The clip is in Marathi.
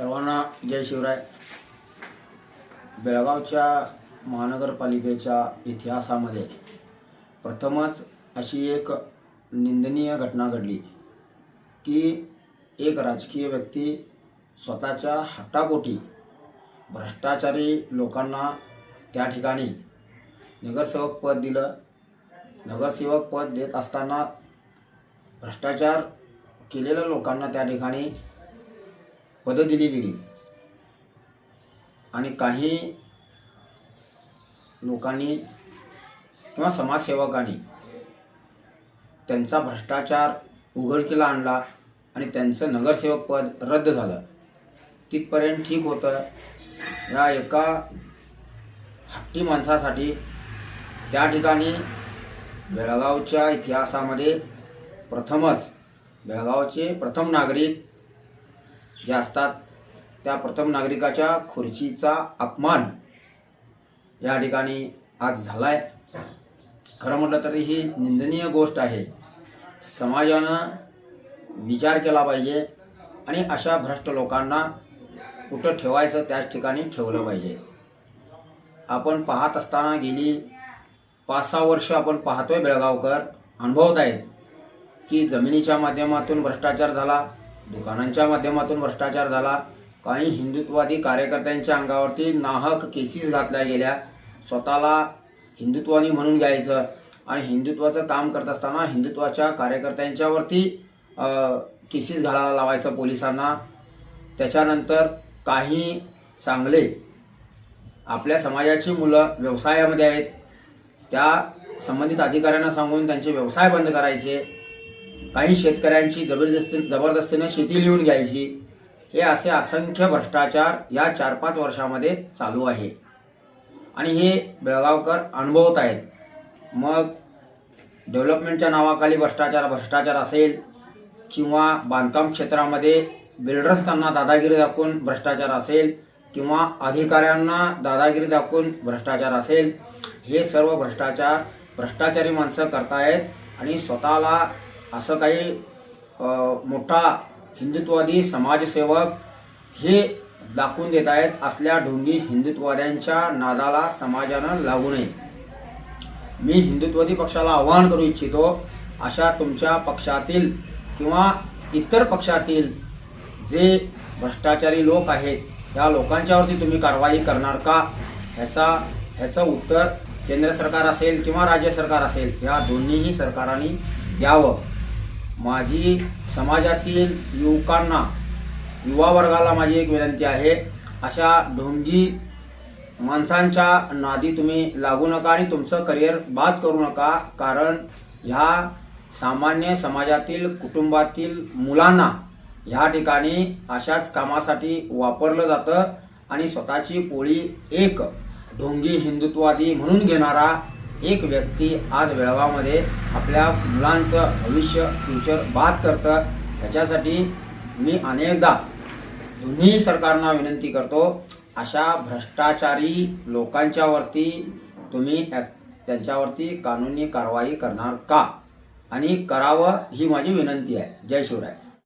सर्वांना जय शिवराय. बेळगावच्या महानगरपालिकेच्या इतिहासामध्ये प्रथमच अशी एक निंदनीय घटना घडली की एक राजकीय व्यक्ती स्वतःच्या हट्टापोटी भ्रष्टाचारी लोकांना त्या ठिकाणी नगरसेवक पद दिलं. नगरसेवक पद देत असताना भ्रष्टाचार केलेल्या लोकांना त्या ठिकाणी पदं दिली गेली. आणि काही लोकांनी किंवा समाजसेवकांनी त्यांचा भ्रष्टाचार उघडकीला आणला आणि त्यांचं नगरसेवक पद रद्द झालं. तिथपर्यंत ठीक होतं. या एका हट्टी माणसासाठी त्या ठिकाणी बेळगावच्या इतिहासामध्ये प्रथमच बेळगावचे प्रथम नागरिक ज्या असतात त्या प्रथम नागरिकाच्या खुर्चीचा अपमान या ठिकाणी आज झाला आहे खरं म्हटलं तरी ही निंदनीय गोष्ट आहे. समाजानं विचार केला पाहिजे आणि अशा भ्रष्ट लोकांना कुठं ठेवायचं त्याच ठिकाणी ठेवलं पाहिजे. आपण पाहत असताना गेली पाच सहा वर्ष आपण पाहतोय बेळगावकर. अनुभवत आहेत की जमिनीच्या माध्यमातून भ्रष्टाचार झाला दुकानांच्या माध्यमातून भ्रष्टाचार झाला. काही हिंदुत्ववादी कार्यकर्त्यांच्या अंगावरती नाहक केसीस घातल्या गेल्या. स्वतःला हिंदुत्वानी म्हणून घ्यायचं आणि हिंदुत्वाचं काम करत असताना हिंदुत्वाच्या कार्यकर्त्यांच्यावरती केसीस घालायला लावायचं पोलिसांना. त्याच्यानंतर काही चांगले आपल्या समाजाची मुलं व्यवसायामध्ये आहेत. त्या संबंधित अधिकाऱ्यांना सांगून त्यांचे व्यवसाय बंद करायचे. काही शेतकऱ्यांची जबरदस्ती जबरदस्तीनं शेती लिहून घ्यायची. हे असे असंख्य भ्रष्टाचार या चार पाच वर्षामध्ये चालू आहे. आणि हे बेळगावकर अनुभवत आहेत. मग डेव्हलपमेंटच्या नावाखाली भ्रष्टाचार भ्रष्टाचार असेल किंवा बांधकाम क्षेत्रामध्ये बिल्डर्सना दादागिरी दाखवून भ्रष्टाचार असेल किंवा अधिकाऱ्यांना दादागिरी दाखवून भ्रष्टाचार असेल हे सर्व भ्रष्टाचार भ्रष्टाचारी माणसं करतायत आणि स्वतःला असं काही मोठा हिंदुत्ववादी समाजसेवक हे दाखवून देत आहेत असल्या ढोंगी हिंदुत्ववाद्यांच्या नादाला समाजानं लागू नये. मी हिंदुत्ववादी पक्षाला आवाहन करू इच्छितो अशा तुमच्या पक्षातील किंवा इतर पक्षातील जे भ्रष्टाचारी लोक आहेत या लोकांच्यावरती तुम्ही कारवाई करणार का? ह्याचा ह्याचं उत्तर केंद्र सरकार असेल किंवा राज्य सरकार असेल या दोन्हीही सरकारांनी द्यावं. माझी समाजातील युवकांना युवा वर्गाला माझी एक विनंती आहे. अशा ढोंगी माणसांच्या नादी तुम्ही लागू नका आणि तुमचं करिअर बाद करू नका. कारण ह्या सामान्य समाजातील कुटुंबातील मुलांना ह्या ठिकाणी अशाच कामासाठी वापरलं जातं. आणि स्वतःची पोळी एक ढोंगी हिंदुत्ववादी म्हणून घेणारा एक व्यक्ती आज बेळगावमध्ये आपल्या मुलांचं भविष्य फ्युचर बाद करतं ह्याच्यासाठी मी अनेकदा दोन्ही सरकारना विनंती करतो अशा भ्रष्टाचारी लोकांच्यावरती तुम्ही त्यांच्यावरती कानूनी कारवाई करणार का? आणि करावं ही माझी विनंती आहे. जय शिवराय.